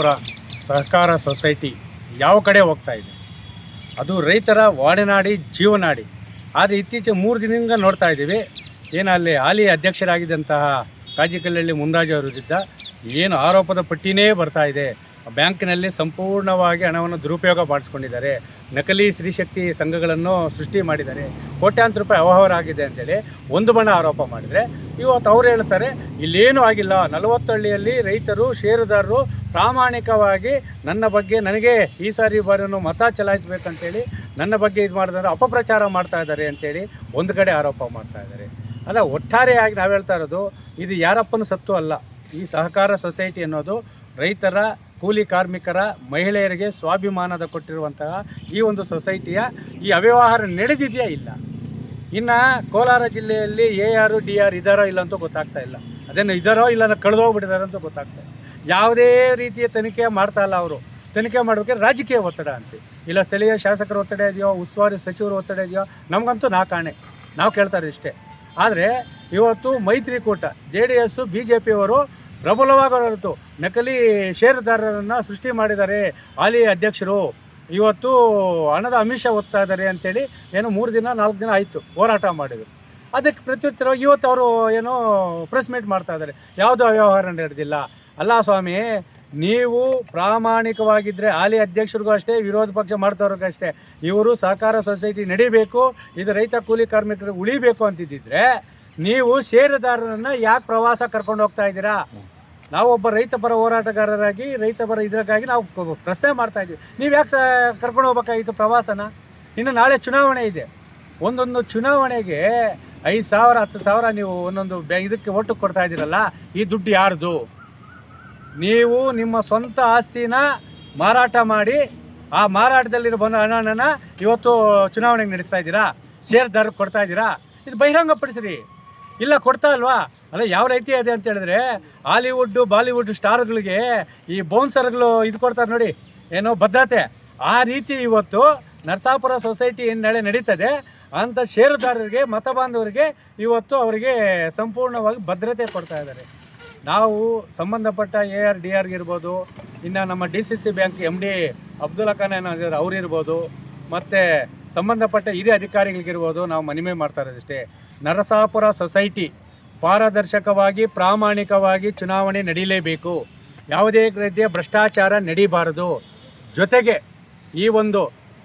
ನರಸಾಪುರ ಸಹಕಾರ ಸೊಸೈಟಿ ಯಾವ ಕಡೆ ಹೋಗ್ತಾ ಇದೆ? ಅದು ರೈತರ ವಾಡನಾಡಿ, ಜೀವನಾಡಿ. ಆದರೆ ಇತ್ತೀಚೆಗೆ ಮೂರು ದಿನದಿಂದ ನೋಡ್ತಾ ಇದ್ದೀವಿ. ಅಲ್ಲಿ ಹಾಲಿ ಅಧ್ಯಕ್ಷರಾಗಿದ್ದಂತಹ ಕಾಜಿಕಲ್ಲಳ್ಳಿ ಮುಂದಾಜು ಅವರಿದ್ದ ಏನು ಆರೋಪದ ಪಟ್ಟಿನೇ ಬರ್ತಾ ಇದೆ. ಬ್ಯಾಂಕಿನಲ್ಲಿ ಸಂಪೂರ್ಣವಾಗಿ ಹಣವನ್ನು ದುರುಪಯೋಗ ಮಾಡಿಸ್ಕೊಂಡಿದ್ದಾರೆ. ನಕಲಿ ಸ್ತ್ರೀಶಕ್ತಿ ಸಂಘಗಳನ್ನು ಸೃಷ್ಟಿ ಮಾಡಿದ್ದಾರೆ. ಕೋಟ್ಯಾಂತರ ರೂಪಾಯಿ ಅವ್ಯವಹಾರ ಆಗಿದೆ ಅಂತೇಳಿ ಒಂದು ಬಣ ಆರೋಪ ಮಾಡಿದರೆ, ಇವತ್ತು ಅವ್ರು ಹೇಳ್ತಾರೆ, ಇಲ್ಲೇನೂ ಆಗಿಲ್ಲ. ನಲವತ್ತು ಹಳ್ಳಿಯಲ್ಲಿ ರೈತರು, ಷೇರುದಾರರು ಪ್ರಾಮಾಣಿಕವಾಗಿ ನನ್ನ ಬಗ್ಗೆ ನನಗೆ ಈ ಸಾರಿ ಬಾರಿಯನ್ನು ಮತ ಚಲಾಯಿಸಬೇಕಂತೇಳಿ ನನ್ನ ಬಗ್ಗೆ ಇದು ಮಾಡಿದ್ರೆ ಅಪಪ್ರಚಾರ ಮಾಡ್ತಾ ಇದ್ದಾರೆ ಅಂತೇಳಿ ಒಂದು ಕಡೆ ಆರೋಪ ಮಾಡ್ತಾ ಇದ್ದಾರೆ. ಅಲ್ಲ, ಒಟ್ಟಾರೆಯಾಗಿ ನಾವು ಹೇಳ್ತಾ ಇರೋದು, ಇದು ಯಾರಪ್ಪನ ಸತ್ತು ಅಲ್ಲ. ಈ ಸಹಕಾರ ಸೊಸೈಟಿ ಅನ್ನೋದು ರೈತರ ಕೂಲಿ ಕಾರ್ಮಿಕರ ಮಹಿಳೆಯರಿಗೆ ಸ್ವಾಭಿಮಾನದ ಕೊಟ್ಟಿರುವಂತಹ ಈ ಒಂದು ಸೊಸೈಟಿಯ ಈ ಅವ್ಯವಹಾರ ನಡೆದಿದೆಯಾ ಇಲ್ಲ. ಇನ್ನು ಕೋಲಾರ ಜಿಲ್ಲೆಯಲ್ಲಿ ಎ ಆರು, ಡಿ ಆರ್ ಇದ್ದಾರೋ ಇಲ್ಲ ಅಂತ ಗೊತ್ತಾಗ್ತಾ ಇಲ್ಲ. ಅದೇನು ಇದ್ದಾರೋ ಇಲ್ಲ ಕಳೆದೋಗ್ಬಿಟ್ಟಿದಾರೋ ಅಂತ ಗೊತ್ತಾಗ್ತಾ ಇಲ್ಲ. ಯಾವುದೇ ರೀತಿಯ ತನಿಖೆ ಮಾಡ್ತಾ ಇಲ್ಲ ಅವರು. ತನಿಖೆ ಮಾಡಬೇಕಾದ್ರೆ ರಾಜಕೀಯ ಒತ್ತಡ ಅಂತೆ. ಇಲ್ಲ ಸ್ಥಳೀಯ ಶಾಸಕರ ಒತ್ತಡ ಇದೆಯೋ, ಉಸ್ತುವಾರಿ ಸಚಿವರ ಒತ್ತಡ ಇದೆಯೋ, ನಮಗಂತೂ ನಾ ಕಾಣೆ. ನಾವು ಕೇಳ್ತಾರೆ ಇಷ್ಟೇ. ಆದರೆ ಇವತ್ತು ಮೈತ್ರಿಕೂಟ, J D S B J ಪಿಯವರು ಪ್ರಬಲವಾಗಿರೋದು ನಕಲಿ ಷೇರುದಾರರನ್ನು ಸೃಷ್ಟಿ ಮಾಡಿದ್ದಾರೆ ಹಾಲಿ ಅಧ್ಯಕ್ಷರು. ಇವತ್ತು ಹಣದ ಅಮಿಷ ಒತ್ತಾ ಇದ್ದಾರೆ ಅಂತೇಳಿ ಏನು ಮೂರು ದಿನ, ನಾಲ್ಕು ದಿನ ಆಯಿತು ಹೋರಾಟ ಮಾಡಿದರು. ಅದಕ್ಕೆ ಪ್ರತ್ಯುತ್ತರ ಇವತ್ತು ಅವರು ಏನು ಪ್ರೆಸ್ ಮೀಟ್ ಮಾಡ್ತಾ ಇದ್ದಾರೆ. ಯಾವುದೋ ಅವ್ಯವಹಾರ ನಡೆದಿಲ್ಲ. ಅಲ್ಲ ಸ್ವಾಮಿ, ನೀವು ಪ್ರಾಮಾಣಿಕವಾಗಿದ್ದರೆ ಹಾಲಿ ಅಧ್ಯಕ್ಷರಿಗೂ ಅಷ್ಟೇ, ವಿರೋಧ ಪಕ್ಷ ಮಾಡ್ತವ್ರಿಗೂ ಅಷ್ಟೇ, ಇವರು ಸಹಕಾರ ಸೊಸೈಟಿ ನಡಿಬೇಕು, ಇದು ರೈತ ಕೂಲಿ ಕಾರ್ಮಿಕರಿಗೆ ಉಳಿಬೇಕು ಅಂತಿದ್ದಿದ್ರೆ ನೀವು ಷೇರುದಾರರನ್ನ ಯಾಕೆ ಪ್ರವಾಸ ಕರ್ಕೊಂಡು ಹೋಗ್ತಾ ಇದ್ದೀರಾ? ನಾವು ಒಬ್ಬ ರೈತ ಪರ ಹೋರಾಟಗಾರರಾಗಿ, ರೈತ ಪರ ಇದಕ್ಕಾಗಿ ನಾವು ಪ್ರಶ್ನೆ ಮಾಡ್ತಾ ಇದ್ದೀವಿ. ನೀವು ಯಾಕೆ ಕರ್ಕೊಂಡು ಹೋಗ್ಬೇಕಾಗಿತ್ತು ಪ್ರವಾಸನ? ಇನ್ನು ನಾಳೆ ಚುನಾವಣೆ ಇದೆ. ಒಂದೊಂದು ಚುನಾವಣೆಗೆ ಐದು ಸಾವಿರ, ಹತ್ತು ಸಾವಿರ ನೀವು ಒಂದೊಂದು ಬ್ಯಾ, ಇದಕ್ಕೆ ಒಟ್ಟು ಕೊಡ್ತಾ ಇದ್ದೀರಲ್ಲ, ಈ ದುಡ್ಡು ಯಾರ್ದು? ನೀವು ನಿಮ್ಮ ಸ್ವಂತ ಆಸ್ತಿನ ಮಾರಾಟ ಮಾಡಿ, ಆ ಮಾರಾಟದಲ್ಲಿರೋ ಬಂದ ಹಣನ ಇವತ್ತು ಚುನಾವಣೆಗೆ ನಡೆಸ್ತಾ ಇದ್ದೀರಾ? ಷೇರ್ದಾರಕ್ಕೆ ಕೊಡ್ತಾ ಇದ್ದೀರಾ? ಇದು ಬಹಿರಂಗಪಡಿಸ್ರಿ. ಇಲ್ಲ, ಕೊಡ್ತಾ ಅಲ್ವಾ ಅಲ್ಲ ಯಾವ ರೀತಿ ಇದೆ ಅಂತ ಹೇಳಿದ್ರೆ ಹಾಲಿವುಡ್ಡು ಬಾಲಿವುಡ್ ಸ್ಟಾರ್ಗಳಿಗೆ ಈ ಬೌನ್ಸರ್ಗಳು ಇದು ಕೊಡ್ತಾರೆ ನೋಡಿ, ಏನೋ ಭದ್ರತೆ. ಆ ರೀತಿ ಇವತ್ತು ನರಸಾಪುರ ಸೊಸೈಟಿ ಏನು ನಾಳೆ ನಡೀತದೆ ಅಂಥ ಷೇರುದಾರರಿಗೆ ಮತ ಬಾಂಧವರಿಗೆ ಇವತ್ತು ಅವರಿಗೆ ಸಂಪೂರ್ಣವಾಗಿ ಭದ್ರತೆ ಕೊಡ್ತಾ ಇದ್ದಾರೆ. ನಾವು ಸಂಬಂಧಪಟ್ಟ ಎ ಆರ್, ಡಿ ಆರ್ಗೆ ಇರ್ಬೋದು, ಇನ್ನು ನಮ್ಮ D C C bank M D Abdul Khan ಏನಾದ್ರು ಅವ್ರಿರ್ಬೋದು ಮತ್ತು ಸಂಬಂಧಪಟ್ಟ ಹಿರಿಯ ಅಧಿಕಾರಿಗಳಿಗಿರ್ಬೋದು ನಾವು ಮನವಿ ಮಾಡ್ತಾ ಇರೋದಷ್ಟೇ. ನರಸಾಪುರ ಸೊಸೈಟಿ ಪಾರದರ್ಶಕವಾಗಿ, ಪ್ರಾಮಾಣಿಕವಾಗಿ ಚುನಾವಣೆ ನಡೀಲೇಬೇಕು. ಯಾವುದೇ ರೀತಿಯ ಭ್ರಷ್ಟಾಚಾರ ನಡೀಬಾರದು. ಜೊತೆಗೆ ಈ ಒಂದು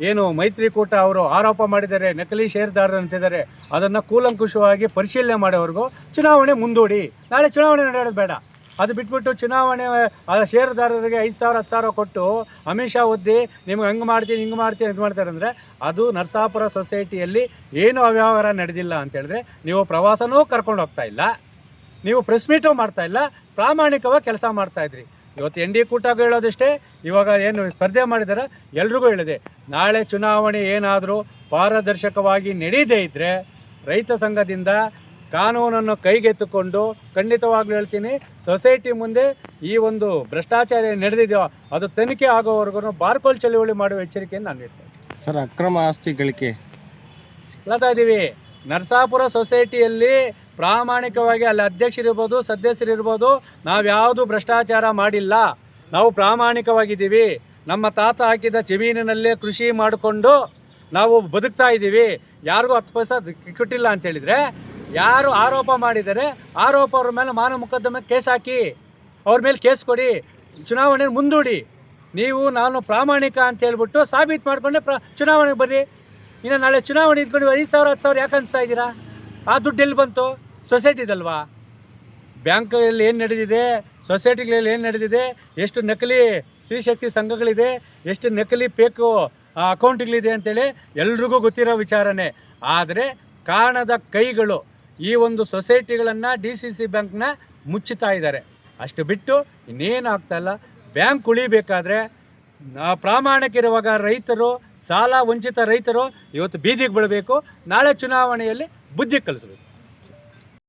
ಏನು ಮೈತ್ರಿಕೂಟ ಅವರು ಆರೋಪ ಮಾಡಿದ್ದಾರೆ, ನಕಲಿ ಷೇರುದಾರರು ಅಂತಿದ್ದಾರೆ, ಅದನ್ನು ಕೂಲಂಕುಷವಾಗಿ ಪರಿಶೀಲನೆ ಮಾಡೋವರೆಗೂ ಚುನಾವಣೆ ಮುಂದೂಡಿ. ನಾಳೆ ಚುನಾವಣೆ ನಡೆಯೋದು ಬೇಡ. ಅದು ಬಿಟ್ಬಿಟ್ಟು ಚುನಾವಣೆ ಷೇರುದಾರರಿಗೆ ಐದು ಸಾವಿರ, ಹತ್ತು ಸಾವಿರ ಕೊಟ್ಟು ಅಮಿತ್ ಶಾ ಒದ್ದಿ ನಿಮ್ಗೆ ಹಂಗೆ ಮಾಡ್ತೀನಿ, ಹಿಂಗೆ ಮಾಡ್ತೀನಿ ಇದು ಮಾಡ್ತಾರೆ ಅಂದರೆ ಅದು ನರಸಾಪುರ ಸೊಸೈಟಿಯಲ್ಲಿ ಏನು ಅವ್ಯವಹಾರ ನಡೆದಿಲ್ಲ ಅಂತ ಹೇಳಿದ್ರೆ ನೀವು ಪ್ರವಾಸನೂ ಕರ್ಕೊಂಡು ಹೋಗ್ತಾ ಇಲ್ಲ, ನೀವು ಪ್ರೆಸ್ ಮೀಟು ಮಾಡ್ತಾ ಇಲ್ಲ, ಪ್ರಾಮಾಣಿಕವಾಗಿ ಕೆಲಸ ಮಾಡ್ತಾ ಇದ್ರಿ. ಇವತ್ತು ಎನ್ ಡಿ ಕೂಟಾಗ ಹೇಳೋದಷ್ಟೇ, ಇವಾಗ ಏನು ಸ್ಪರ್ಧೆ ಮಾಡಿದಾರೆ, ಎಲ್ರಿಗೂ ಹೇಳಿದೆ, ನಾಳೆ ಚುನಾವಣೆ ಏನಾದರೂ ಪಾರದರ್ಶಕವಾಗಿ ನಡೀದೇ ಇದ್ದರೆ ರೈತ ಸಂಘದಿಂದ ಕಾನೂನನ್ನು ಕೈಗೆತ್ತಿಕೊಂಡು ಖಂಡಿತವಾಗ್ಲೂ ಹೇಳ್ತೀನಿ ಸೊಸೈಟಿ ಮುಂದೆ ಈ ಒಂದು ಭ್ರಷ್ಟಾಚಾರ ನಡೆದಿದೆಯೋ ಅದು ತನಿಖೆ ಆಗೋವರೆಗೂ ಬಾರ್ಕೋಲ್ ಚಳುವಳಿ ಮಾಡುವ ಎಚ್ಚರಿಕೆಯನ್ನು ನಾನು ನೀಡ್ತೇನೆ. ಸರ್ ಅಕ್ರಮ ಆಸ್ತಿ ಗಳಿಕೆ ಹೇಳ್ತಾ ಇದ್ದೀವಿ ನರಸಾಪುರ ಸೊಸೈಟಿಯಲ್ಲಿ ಪ್ರಾಮಾಣಿಕವಾಗಿ ಅಲ್ಲಿ ಅಧ್ಯಕ್ಷರಿರ್ಬೋದು ಸದಸ್ಯರಿರ್ಬೋದು ನಾವು ಯಾವುದು ಭ್ರಷ್ಟಾಚಾರ ಮಾಡಿಲ್ಲ. ನಾವು ಪ್ರಾಮಾಣಿಕವಾಗಿದ್ದೀವಿ. ನಮ್ಮ ತಾತ ಹಾಕಿದ ಜಮೀನಿನಲ್ಲೇ ಕೃಷಿ ಮಾಡಿಕೊಂಡು ನಾವು ಬದುಕ್ತಾ ಇದ್ದೀವಿ. ಯಾರಿಗೂ ಹತ್ತು ಪೈಸೆ ಕೊಟ್ಟಿಲ್ಲ ಅಂತ ಹೇಳಿದರೆ ಯಾರು ಆರೋಪ ಮಾಡಿದರೆ ಆರೋಪ ಅವ್ರ ಮೇಲೆ ಮಾನವ ಮೊಕದ್ದಮೆ ಕೇಸ್ ಹಾಕಿ, ಅವ್ರ ಮೇಲೆ ಕೇಸ್ ಕೊಡಿ ಚುನಾವಣೆ ಮುಂದೂಡಿ. ನೀವು, ನಾನು ಪ್ರಾಮಾಣಿಕ ಅಂತ ಹೇಳ್ಬಿಟ್ಟು ಸಾಬೀತು ಮಾಡಿಕೊಂಡೆ ಪ್ರ, ಚುನಾವಣೆಗೆ ಬರ್ರಿ ಇನ್ನು ನಾಳೆ ಚುನಾವಣೆ ಇದ್ಕೊಂಡು ಐದು ಸಾವಿರ, ಹತ್ತು ಸಾವಿರ ಯಾಕೆ ಅನಿಸ್ತಾ ಇದ್ದೀರಾ? ಆ ದುಡ್ಡು ಎಲ್ಲಿ ಬಂತು? ಸೊಸೈಟಿದಲ್ವಾ? ಬ್ಯಾಂಕಲ್ಲಿ ಏನು ನಡೆದಿದೆ? ಸೊಸೈಟಿಗಳಲ್ಲಿ ಏನು ನಡೆದಿದೆ? ಎಷ್ಟು ನಕಲಿ ಸ್ತ್ರೀಶಕ್ತಿ ಸಂಘಗಳಿದೆ? ಎಷ್ಟು ನಕಲಿ ಪೇಕು ಅಕೌಂಟ್ಗಳಿದೆ ಅಂತೇಳಿ ಎಲ್ರಿಗೂ ಗೊತ್ತಿರೋ ವಿಚಾರನೇ. ಆದರೆ ಕಾಣದ ಕೈಗಳು ಈ ಒಂದು ಸೊಸೈಟಿಗಳನ್ನು ಡಿ ಸಿ ಸಿ ಬ್ಯಾಂಕ್ನ ಮುಚ್ಚುತ್ತಾ ಇದ್ದಾರೆ. ಅಷ್ಟು ಬಿಟ್ಟು ಇನ್ನೇನು ಆಗ್ತಾಯಿಲ್ಲ ಬ್ಯಾಂಕ್ ಉಳಿಬೇಕಾದ್ರೆ ಪ್ರಾಮಾಣಿಕರುವಾಗ ರೈತರು, ಸಾಲ ವಂಚಿತ ರೈತರು ಇವತ್ತು ಬೀದಿಗೆ ಬಿಡಬೇಕು ನಾಳೆ ಚುನಾವಣೆಯಲ್ಲಿ ಬುದ್ಧಿ ಕಲಿಸಬೇಕು.